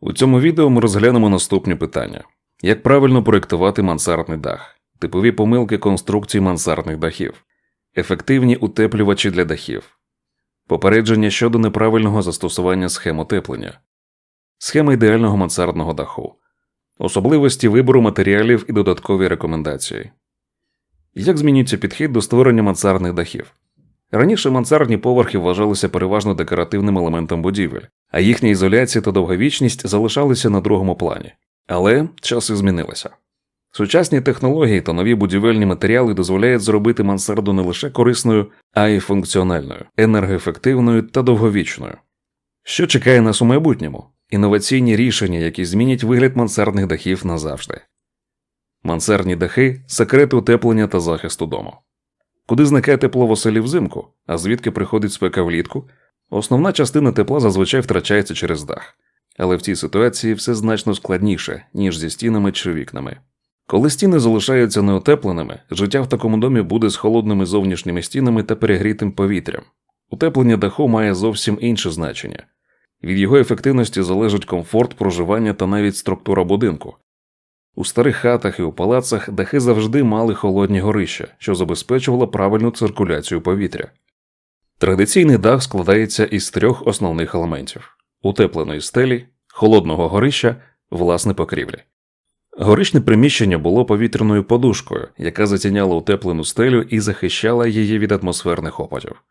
У цьому відео ми розглянемо наступні питання: як правильно проєктувати мансардний дах, типові помилки конструкції мансардних дахів, ефективні утеплювачі для дахів, попередження щодо неправильного застосування схем утеплення, схема ідеального мансардного даху, особливості вибору матеріалів і додаткові рекомендації. Як змінюється підхід до створення мансардних дахів? Раніше мансардні поверхи вважалися переважно декоративним елементом будівель, а їхня ізоляція та довговічність залишалися на другому плані. Але часи змінилися. Сучасні технології та нові будівельні матеріали дозволяють зробити мансарду не лише корисною, а й функціональною, енергоефективною та довговічною. Що чекає нас у майбутньому? Інноваційні рішення, які змінять вигляд мансардних дахів назавжди. Мансардні дахи секрети утеплення та захисту дому. Куди зникає тепло в оселі взимку, а звідки приходить спека влітку, основна частина тепла зазвичай втрачається через дах. Але в цій ситуації все значно складніше, ніж зі стінами чи вікнами. Коли стіни залишаються неутепленими, життя в такому домі буде з холодними зовнішніми стінами та перегрітим повітрям. Утеплення даху має зовсім інше значення. Від його ефективності залежить комфорт проживання та навіть структура будинку. У старих хатах і у палацах дахи завжди мали холодні горища, що забезпечувало правильну циркуляцію повітря. Традиційний дах складається із трьох основних елементів утепленої стелі, холодного горища, власне покрівлі. Горичне приміщення було повітряною подушкою, яка затіняла утеплену стелю і захищала її від атмосферних опадів.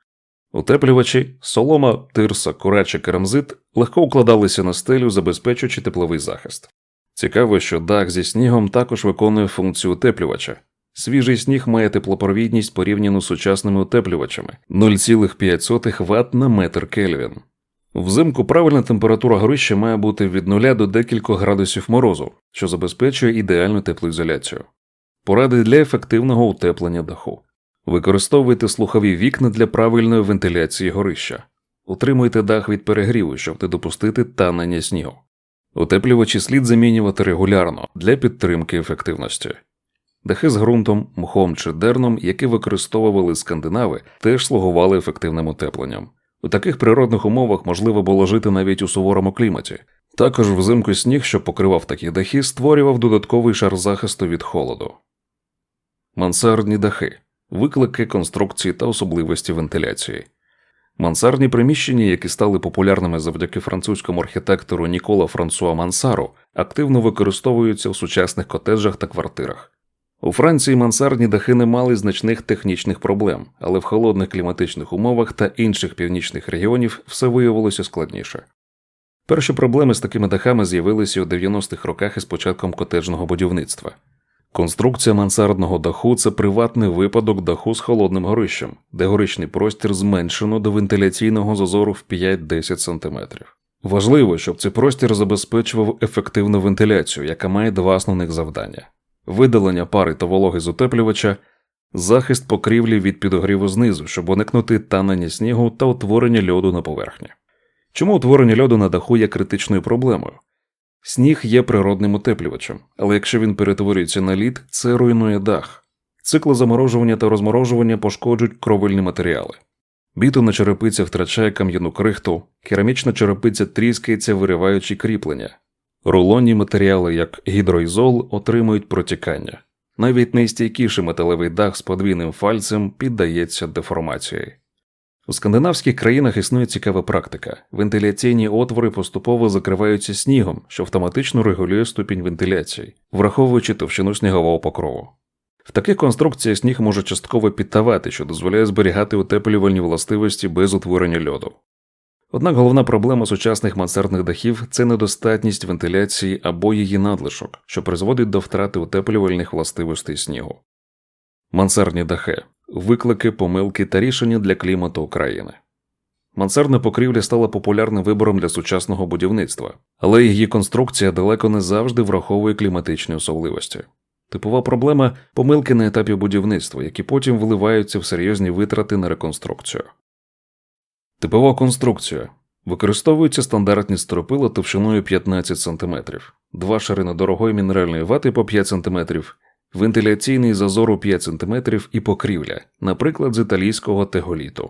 Утеплювачі, солома, тирса, курачі керамзит легко укладалися на стелю, забезпечуючи тепловий захист. Цікаво, що дах зі снігом також виконує функцію утеплювача. Свіжий сніг має теплопровідність порівняно з сучасними утеплювачами 0,5 Вт на метр Кельвін. Взимку правильна температура горища має бути від 0 до декількох градусів морозу, що забезпечує ідеальну теплоізоляцію. Поради для ефективного утеплення даху. Використовуйте слухові вікна для правильної вентиляції горища. Утримуйте дах від перегріву, щоб не допустити танення снігу. Утеплювачі слід замінювати регулярно для підтримки ефективності. Дахи з ґрунтом, мхом чи дерном, які використовували скандинави, теж слугували ефективним утепленням. У таких природних умовах можливо було жити навіть у суворому кліматі. Також взимку сніг, що покривав такі дахи, створював додатковий шар захисту від холоду. Мансардні дахи виклики конструкції та особливості вентиляції. Мансардні приміщення, які стали популярними завдяки французькому архітектору Нікола Франсуа Мансару, активно використовуються у сучасних котеджах та квартирах. У Франції мансардні дахи не мали значних технічних проблем, але в холодних кліматичних умовах та інших північних регіонів все виявилося складніше. Перші проблеми з такими дахами з'явилися у 90-х роках із початком котеджного будівництва. Конструкція мансардного даху це приватний випадок даху з холодним горищем, де горичний простір зменшено до вентиляційного зазору в 5-10 см. Важливо, щоб цей простір забезпечував ефективну вентиляцію, яка має два основних завдання: видалення пари та вологи з утеплювача, захист покрівлі від підогріву знизу, щоб уникнути танення снігу та утворення льоду на поверхні. Чому утворення льоду на даху є критичною проблемою? Сніг є природним утеплювачем, але якщо він перетворюється на лід, це руйнує дах. Цикли заморожування та розморожування пошкоджують кровельні матеріали. Бітона черепиця втрачає кам'яну крихту, керамічна черепиця тріскається, вириваючи кріплення. Рулонні матеріали, як гідроізол, отримують протікання. Навіть найстійкіший металевий дах з подвійним фальцем піддається деформації. У скандинавських країнах існує цікава практика. Вентиляційні отвори поступово закриваються снігом, що автоматично регулює ступінь вентиляції, враховуючи товщину снігового покрову. В таких конструкціях сніг може частково підтавати, що дозволяє зберігати утеплювальні властивості без утворення льоду. Однак головна проблема сучасних мансардних дахів це недостатність вентиляції або її надлишок, що призводить до втрати утеплювальних властивостей снігу. Мансардні дахи виклики, помилки та рішення для клімату України. Мансардна покрівля стала популярним вибором для сучасного будівництва, але її конструкція далеко не завжди враховує кліматичні особливості. Типова проблема помилки на етапі будівництва, які потім вливаються в серйозні витрати на реконструкцію. Типова конструкція використовуються стандартні стропила товщиною 15 см, два шари недорогої мінеральної вати по 5 см вентиляційний зазор у 5 см і покрівля, наприклад, з італійського теголіту.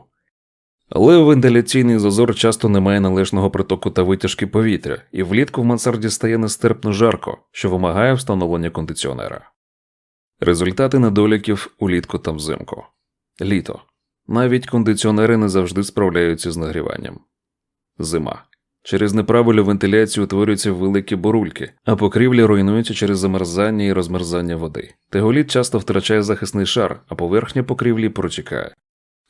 Але вентиляційний зазор часто не має належного притоку та витяжки повітря, і влітку в мансарді стає нестерпно жарко, що вимагає встановлення кондиціонера. Результати недоліків улітку та взимку. Літо. Навіть кондиціонери не завжди справляються з нагріванням. Зима. Через неправильну вентиляцію утворюються великі бурульки, а покрівлі руйнуються через замерзання і розмерзання води. Теголіт часто втрачає захисний шар, а поверхня покрівлі протікає.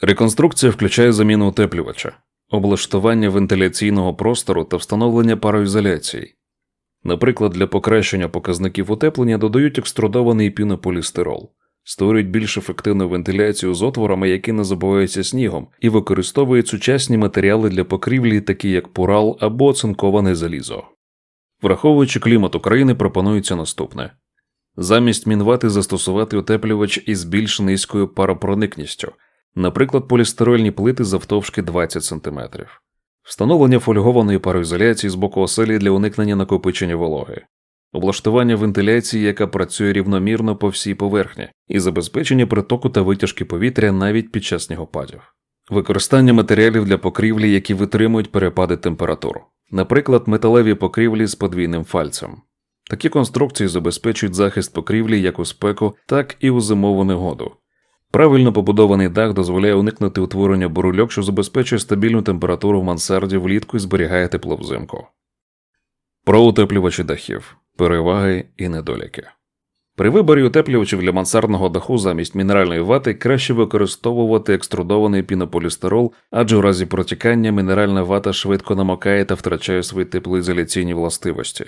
Реконструкція включає заміну утеплювача, облаштування вентиляційного простору та встановлення пароізоляції. Наприклад, для покращення показників утеплення додають екструдований пінополістирол, створюють більш ефективну вентиляцію з отворами, які не забиваються снігом, і використовують сучасні матеріали для покрівлі, такі як пурал або оцинковане залізо. Враховуючи клімат України, пропонується наступне замість мінвати застосувати утеплювач із більш низькою паропроникністю, наприклад, полістирольні плити завтовшки 20 см. Встановлення фольгованої пароізоляції з боку оселі для уникнення накопичення вологи, облаштування вентиляції, яка працює рівномірно по всій поверхні, і забезпечення притоку та витяжки повітря навіть під час снігопадів, використання матеріалів для покрівлі, які витримують перепади температур, наприклад, металеві покрівлі з подвійним фальцем. Такі конструкції забезпечують захист покрівлі як у спеку, так і у зимову негоду. Правильно побудований дах дозволяє уникнути утворення бурульок, що забезпечує стабільну температуру в мансарді влітку і зберігає тепло взимку. Про утеплювачі дахів, переваги і недоліки. При виборі утеплювачів для мансардного даху замість мінеральної вати краще використовувати екструдований пінополістирол, адже у разі протікання мінеральна вата швидко намокає та втрачає свої теплоізоляційні властивості.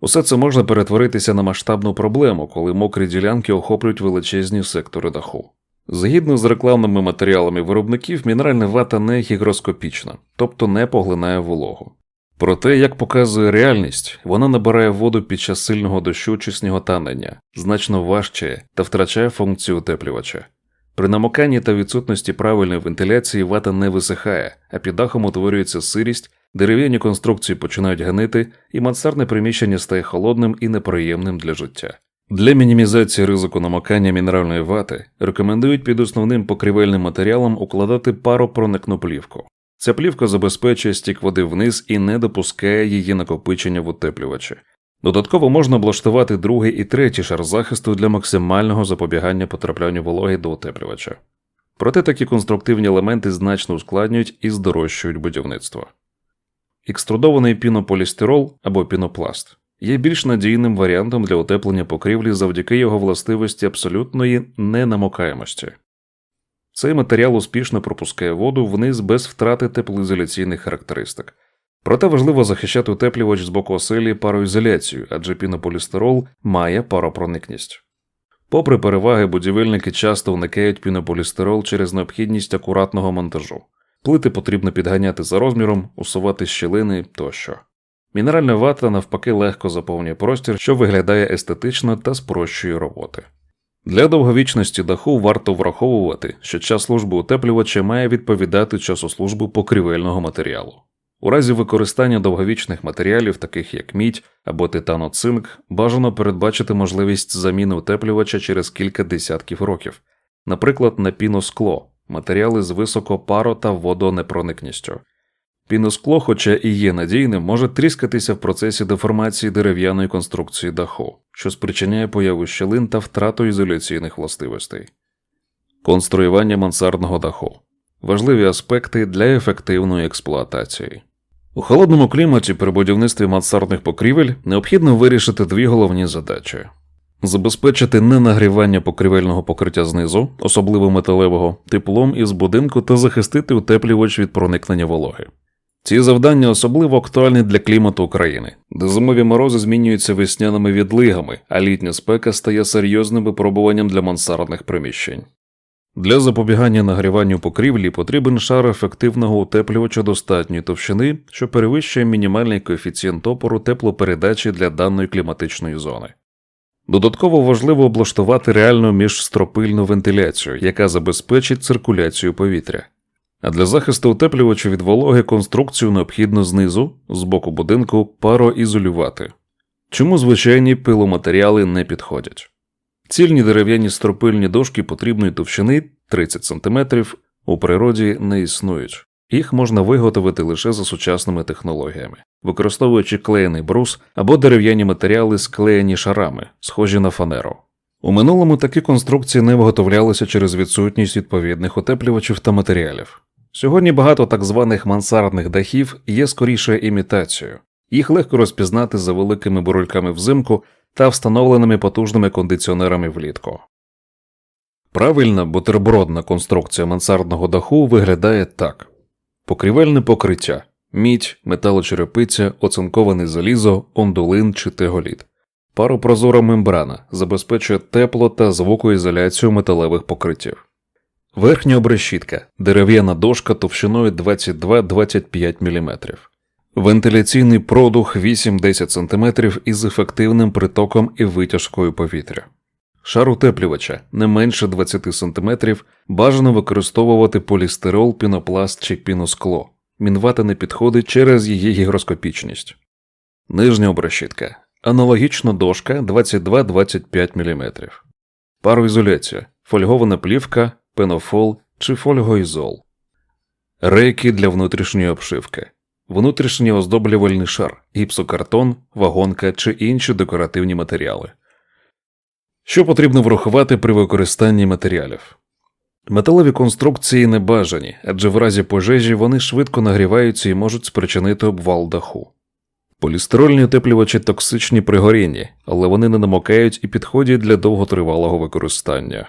Усе це можна перетворитися на масштабну проблему, коли мокрі ділянки охоплюють величезні сектори даху. Згідно з рекламними матеріалами виробників, мінеральна вата не гігроскопічна, тобто не поглинає вологу. Проте, як показує реальність, вона набирає воду під час сильного дощу чи сніготанення, значно важчає та втрачає функцію утеплювача. При намоканні та відсутності правильної вентиляції вата не висихає, а під дахом утворюється сирість, дерев'яні конструкції починають ганити, і мансардне приміщення стає холодним і неприємним для життя. Для мінімізації ризику намокання мінеральної вати рекомендують під основним покрівельним матеріалом укладати паропроникну плівку. Ця плівка забезпечує стік води вниз і не допускає її накопичення в утеплювачі. Додатково можна облаштувати другий і третій шар захисту для максимального запобігання потраплянню вологи до утеплювача. Проте такі конструктивні елементи значно ускладнюють і здорожчують будівництво. Екструдований пінополістирол або пінопласт є більш надійним варіантом для утеплення покрівлі завдяки його властивості абсолютної ненамокаємості. Цей матеріал успішно пропускає воду вниз без втрати теплоізоляційних характеристик. Проте важливо захищати утеплювач з боку оселі пароізоляцією, адже пінополістирол має паропроникність. Попри переваги, будівельники часто уникають пінополістирол через необхідність акуратного монтажу. Плити потрібно підганяти за розміром, усувати щілини тощо. Мінеральна вата навпаки легко заповнює простір, що виглядає естетично та спрощує роботи. Для довговічності даху варто враховувати, що час служби утеплювача має відповідати часу служби покрівельного матеріалу. У разі використання довговічних матеріалів, таких як мідь або титаноцинк, бажано передбачити можливість заміни утеплювача через кілька десятків років, наприклад, на піноскло, матеріали з високопаро та водонепроникністю. Піноскло, хоча і є надійним, може тріскатися в процесі деформації дерев'яної конструкції даху, що спричиняє появу щілин та втрату ізоляційних властивостей. Конструювання мансардного даху важливі аспекти для ефективної експлуатації. У холодному кліматі при будівництві мансардних покрівель необхідно вирішити дві головні задачі: забезпечити ненагрівання покрівельного покриття знизу, особливо металевого, теплом із будинку та захистити утеплювач від проникнення вологи. Ці завдання особливо актуальні для клімату України, де зимові морози змінюються весняними відлигами, а літня спека стає серйозним випробуванням для мансардних приміщень. Для запобігання нагріванню покрівлі потрібен шар ефективного утеплювача достатньої товщини, що перевищує мінімальний коефіцієнт опору теплопередачі для даної кліматичної зони. Додатково важливо облаштувати реальну міжстропильну вентиляцію, яка забезпечить циркуляцію повітря. А для захисту утеплювача від вологи конструкцію необхідно знизу, з боку будинку, пароізолювати. Чому звичайні пиломатеріали не підходять? Цільні дерев'яні стропильні дошки потрібної товщини 30 см у природі не існують. Їх можна виготовити лише за сучасними технологіями, використовуючи клеєний брус або дерев'яні матеріали, склеєні шарами, схожі на фанеру. У минулому такі конструкції не виготовлялися через відсутність відповідних утеплювачів та матеріалів. Сьогодні багато так званих мансардних дахів є скоріше імітацією. Їх легко розпізнати за великими бурульками взимку та встановленими потужними кондиціонерами влітку. Правильна бутербродна конструкція мансардного даху виглядає так: покрівельне покриття, мідь, металочерепиця, оцинковане залізо, ондулин чи теголіт. Паропрозора мембрана забезпечує тепло та звукоізоляцію металевих покриттів. Верхня обрешітка дерев'яна дошка товщиною 22-25 мм. Вентиляційний продух 8-10 см із ефективним притоком і витяжкою повітря. Шар утеплювача не менше 20 см бажано використовувати полістирол, пінопласт чи піноскло. Мінвата не підходить через її гігроскопічність. Нижня обрешітка. Аналогічно дошка 22-25 мм. Пароізоляція, фольгована плівка, пенофол чи фольгоізол. Рейки для внутрішньої обшивки. Внутрішній оздоблювальний шар, гіпсокартон, вагонка чи інші декоративні матеріали. Що потрібно врахувати при використанні матеріалів? Металеві конструкції не бажані, адже в разі пожежі вони швидко нагріваються і можуть спричинити обвал даху. Полістирольні утеплювачі токсичні при горінні, але вони не намокають і підходять для довготривалого використання.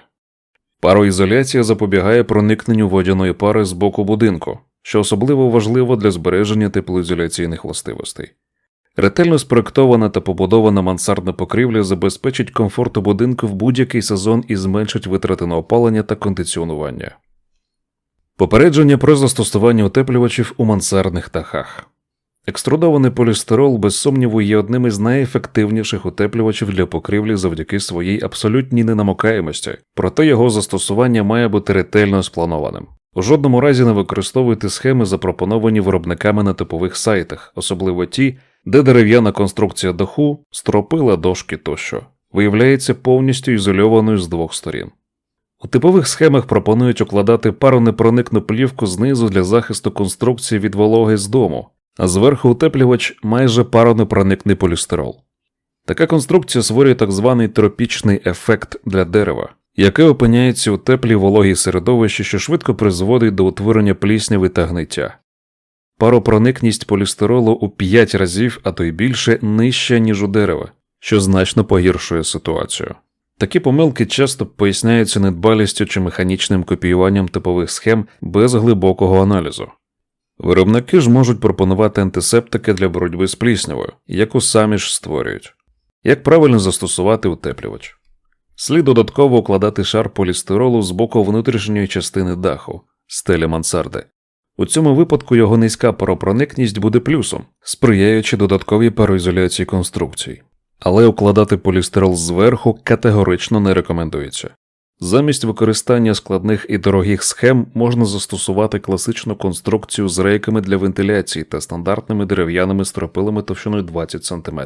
Пароізоляція запобігає проникненню водяної пари з боку будинку, що особливо важливо для збереження теплоізоляційних властивостей. Ретельно спроектована та побудована мансардна покрівля забезпечить комфорт у будинку в будь-який сезон і зменшить витрати на опалення та кондиціонування. Попередження про застосування утеплювачів у мансардних дахах. Екструдований полістирол, без сумніву, є одним із найефективніших утеплювачів для покрівлі завдяки своїй абсолютній ненамокаємості, проте його застосування має бути ретельно спланованим. У жодному разі не використовуйте схеми, запропоновані виробниками на типових сайтах, особливо ті, де дерев'яна конструкція даху, стропила дошки тощо, виявляється повністю ізольованою з двох сторін. У типових схемах пропонують укладати паронепроникну плівку знизу для захисту конструкції від вологи з дому, а зверху утеплювач майже паронепроникний полістирол. Така конструкція створює так званий тропічний ефект для дерева, яке опиняється у теплій вологій середовищі, що швидко призводить до утворення плісняви та гниття. Паропроникність полістиролу у 5 разів, а то й більше, нижча, ніж у дерева, що значно погіршує ситуацію. Такі помилки часто поясняються недбалістю чи механічним копіюванням типових схем без глибокого аналізу. Виробники ж можуть пропонувати антисептики для боротьби з пліснявою, яку самі ж створюють. Як правильно застосувати утеплювач? Слід додатково укладати шар полістиролу з боку внутрішньої частини даху, стеля мансарди. У цьому випадку його низька паропроникність буде плюсом, сприяючи додатковій пароізоляції конструкцій. Але укладати полістирол зверху категорично не рекомендується. Замість використання складних і дорогих схем можна застосувати класичну конструкцію з рейками для вентиляції та стандартними дерев'яними стропилами товщиною 20 см.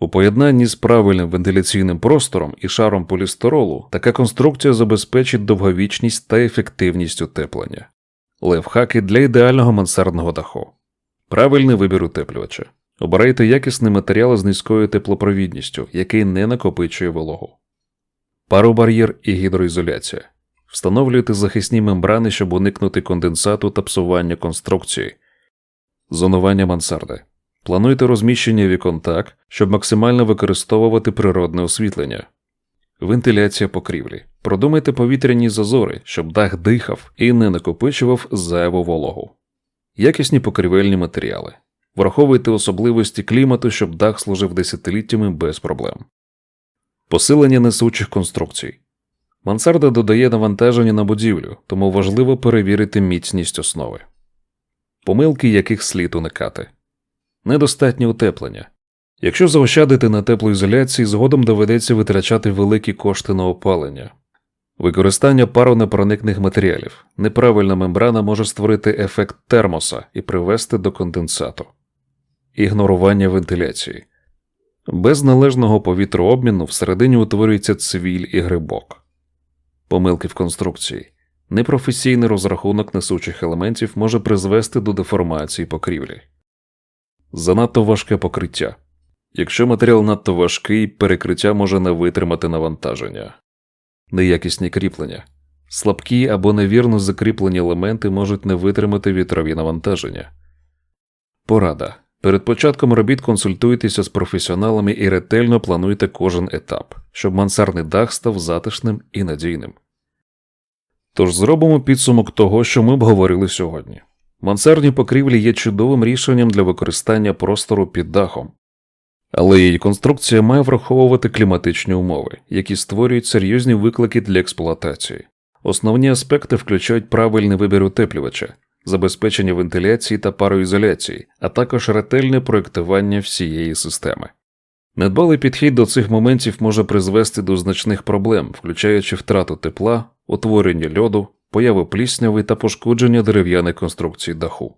У поєднанні з правильним вентиляційним простором і шаром полістиролу така конструкція забезпечить довговічність та ефективність утеплення. Левхаки для ідеального мансардного даху. Правильний вибір утеплювача. Обирайте якісний матеріал з низькою теплопровідністю, який не накопичує вологу. Паробар'єр і гідроізоляція. Встановлюйте захисні мембрани, щоб уникнути конденсату та псування конструкції. Зонування мансарди. Плануйте розміщення вікон так, щоб максимально використовувати природне освітлення. Вентиляція покрівлі. Продумайте повітряні зазори, щоб дах дихав і не накопичував зайву вологу. Якісні покрівельні матеріали. Враховуйте особливості клімату, щоб дах служив десятиліттями без проблем. Посилення несучих конструкцій. Мансарда додає навантаження на будівлю, тому важливо перевірити міцність основи. Помилки, яких слід уникати. Недостатнє утеплення. Якщо заощадити на теплоізоляції, згодом доведеться витрачати великі кошти на опалення. Використання паронепроникних матеріалів. Неправильна мембрана може створити ефект термоса і привести до конденсату. Ігнорування вентиляції. Без належного повітрообміну всередині утворюється цвіль і грибок. Помилки в конструкції. Непрофесійний розрахунок несучих елементів може призвести до деформації покрівлі. Занадто важке покриття. Якщо матеріал надто важкий, перекриття може не витримати навантаження. Неякісні кріплення. Слабкі або невірно закріплені елементи можуть не витримати вітрові навантаження. Порада. Перед початком робіт консультуйтеся з професіоналами і ретельно плануйте кожен етап, щоб мансардний дах став затишним і надійним. Тож зробимо підсумок того, що ми обговорили сьогодні. Мансардні покрівлі є чудовим рішенням для використання простору під дахом, але її конструкція має враховувати кліматичні умови, які створюють серйозні виклики для експлуатації. Основні аспекти включають правильний вибір утеплювача, забезпечення вентиляції та пароізоляції, а також ретельне проєктування всієї системи. Недбалий підхід до цих моментів може призвести до значних проблем, включаючи втрату тепла, утворення льоду, появу плісняви та пошкодження дерев'яних конструкцій даху.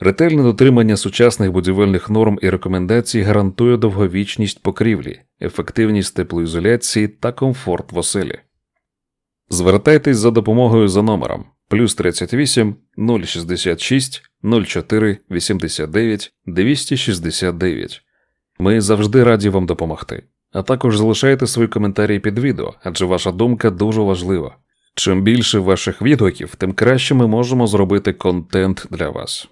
Ретельне дотримання сучасних будівельних норм і рекомендацій гарантує довговічність покрівлі, ефективність теплоізоляції та комфорт в оселі. Звертайтесь за допомогою за номером плюс 38 066 04 89 269. Ми завжди раді вам допомогти. А також залишайте свої коментарі під відео, адже ваша думка дуже важлива. Чим більше ваших відгуків, тим краще ми можемо зробити контент для вас.